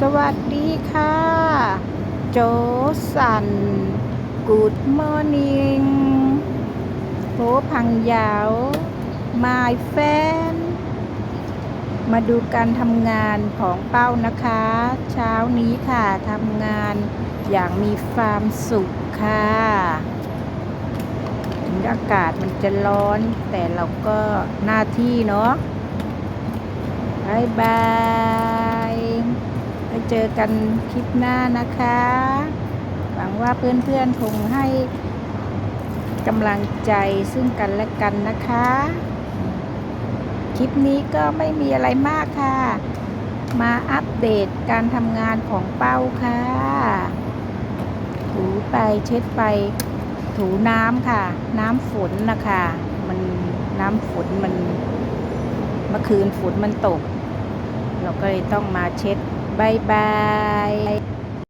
สวัสดีค่ะ โจสัน Good morning โหพังยาว my fan มาดูการทำงานของเป้านะคะ เช้านี้ค่ะทำงานอย่างมีความสุขค่ะถึงอากาศมันจะร้อน แต่เราก็หน้าที่เนาะบายบาย เจอกันคลิปหน้านะคะ หวังว่าเพื่อนๆคงให้กำลังใจซึ่งกันและกันนะคะ คลิปนี้ก็ไม่มีอะไรมากค่ะ มาอัปเดตการทำงานของเป้าค่ะ ถูไปเช็ดไป ถูน้ำค่ะ น้ำฝนนะคะ มันน้ำฝนมันเมื่อคืนฝนมันตก เราก็เลยต้องมาเช็ด Bye-bye.